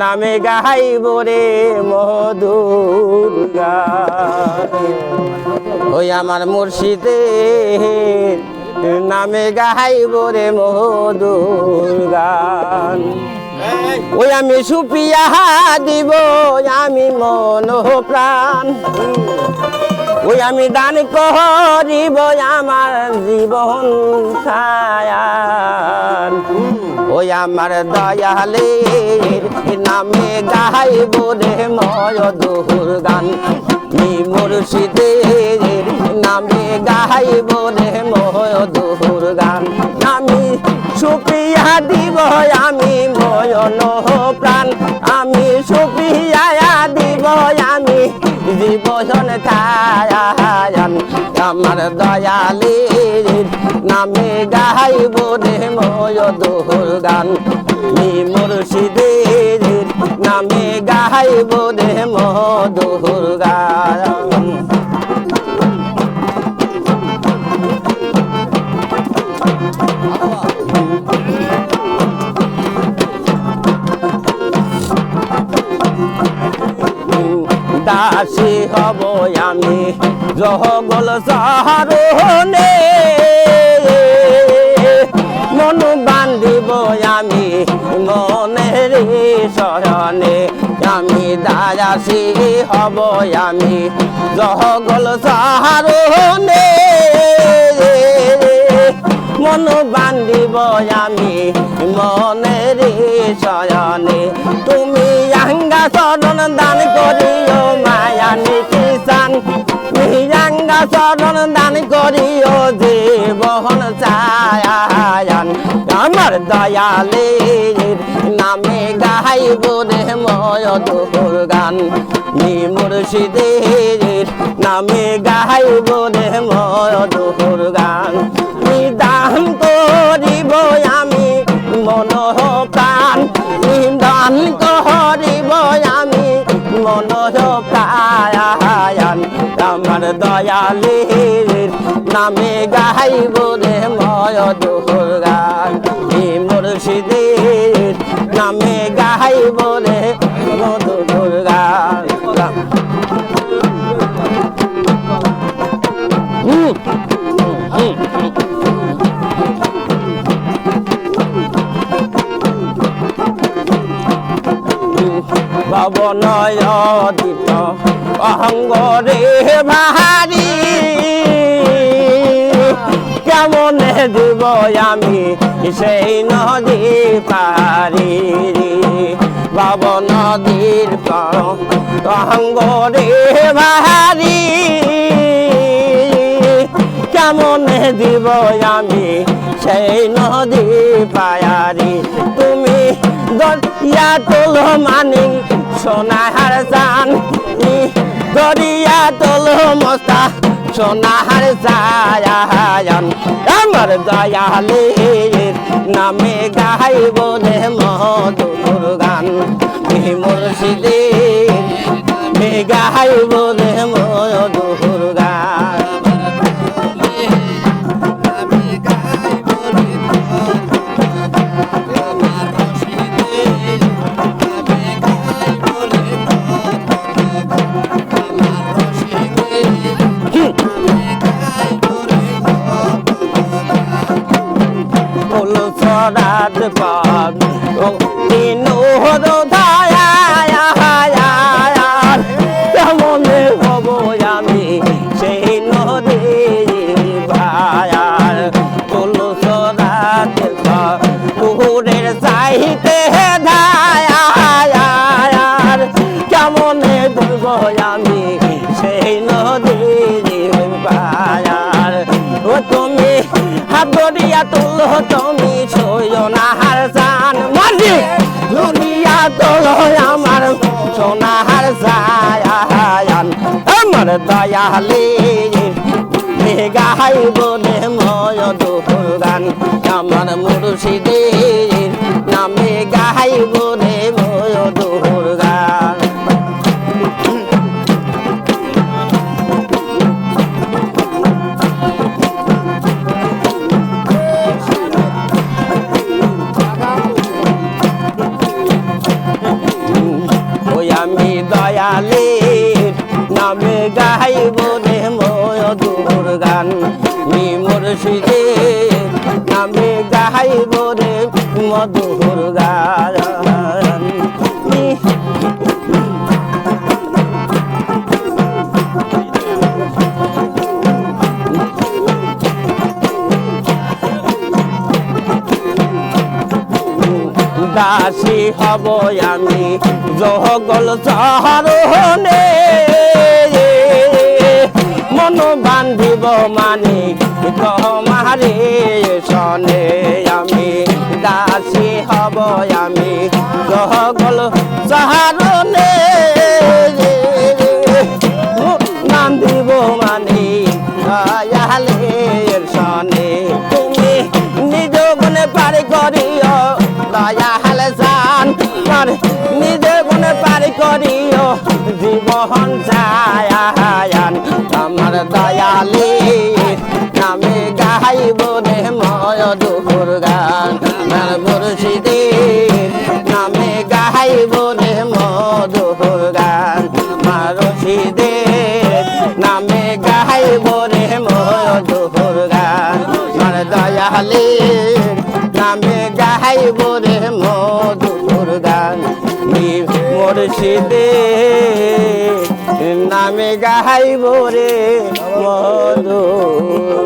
নামে গাইব রে মধুর গান। ওই আমার মুর্শিদের নামে গাইব রে মধুর গান ওই আমি সুপিয়া দিব, আমি মন প্রাণ। ওই আমি দান করিব, আমার জীবন ছায়ান ওই আমার দয়ালের নামে গাইব রে ময় দুহুর মি মুর্শিদের নামে গাইব রে ময় দুহুর গান আমি সুপিয়া দিব, আমি ময়ন প্রাণ। আমি সুপিয়া দিব, আমি জীবন খায়ান আমার দয়ালের নামে গাইব রে ময় দোহর গান গাইব রে মধুর দাসী হব আমি জহগল সাহারণে হব আমি। জহগল সাহারণে মন বান্ধিব আমি মনের শয়নে। তুমি আঙ্গা চরণ দান করিও মায়ানি কিষান মিরাঙ্গা চরণ দান করিও জীবন চায়ান। আমার দয়ালের দুপুর গান। মি মুর্শিদের নামে গাইব রে দুপুর গান। নিদান করিব আমি মন প্রাণ নিদান করিব আমি মন প্রাণ আমার দয়ালের নামে গাইব রে দুপুর গান। হে মুর্শিদের নামে গাইব রে ভবনয় দিত অহঙ্গরে ভারি। কেমন দিব আমি সেই নদী পারি ভব নদীর অহঙ্গরে ভারি। কেমন দিব আমি সেই নদী পায়ারি তুমি দরিয়া তোল মানি, সোনাহার জান। দরিয়া তোল মস্তা, সোনাহার জায়ান আমার দয়ালের নামে গাইব রে মধুর গান। মুর্শিদের মে গাইব রে মধুর গান। সরাত পাগ দিন ধায়া ধরিয়া তুল তুমি সোনাহার জান মাঝি। দুনিয়া তোল আমার সোনাহার জায়ান আমার দয়ালে গাইব রে ময় দুপুর গান। আমার মুর্শিদের নামে গাইব রে ময় গাই বনে ময় দূর গান মুর্শিদে আমি গাই বনে মধুর গান। দাসী হব আমি জহগল চহরণে মন বান্ধিব মানে তোমারে সনে আমি, দাসী হব আমি। জগল চহরণে বান্ধিব মানে দয়ালের সনে তুমি নিজ গুণে পারি করিও, দয়াল জান নিজ গুণে পারি করিও। গাইব রে ময় দুপুর গান আমার মুর্শিদের নামে গাইব রে মধুর গান আমার রশিদের নামে গাইব রে মধুর গান, আমার দয়ালে নামে গাইব রে মধুর গান মুর্শিদে নামে গাইব রে গান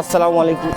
আসসালামু আলাইকুম।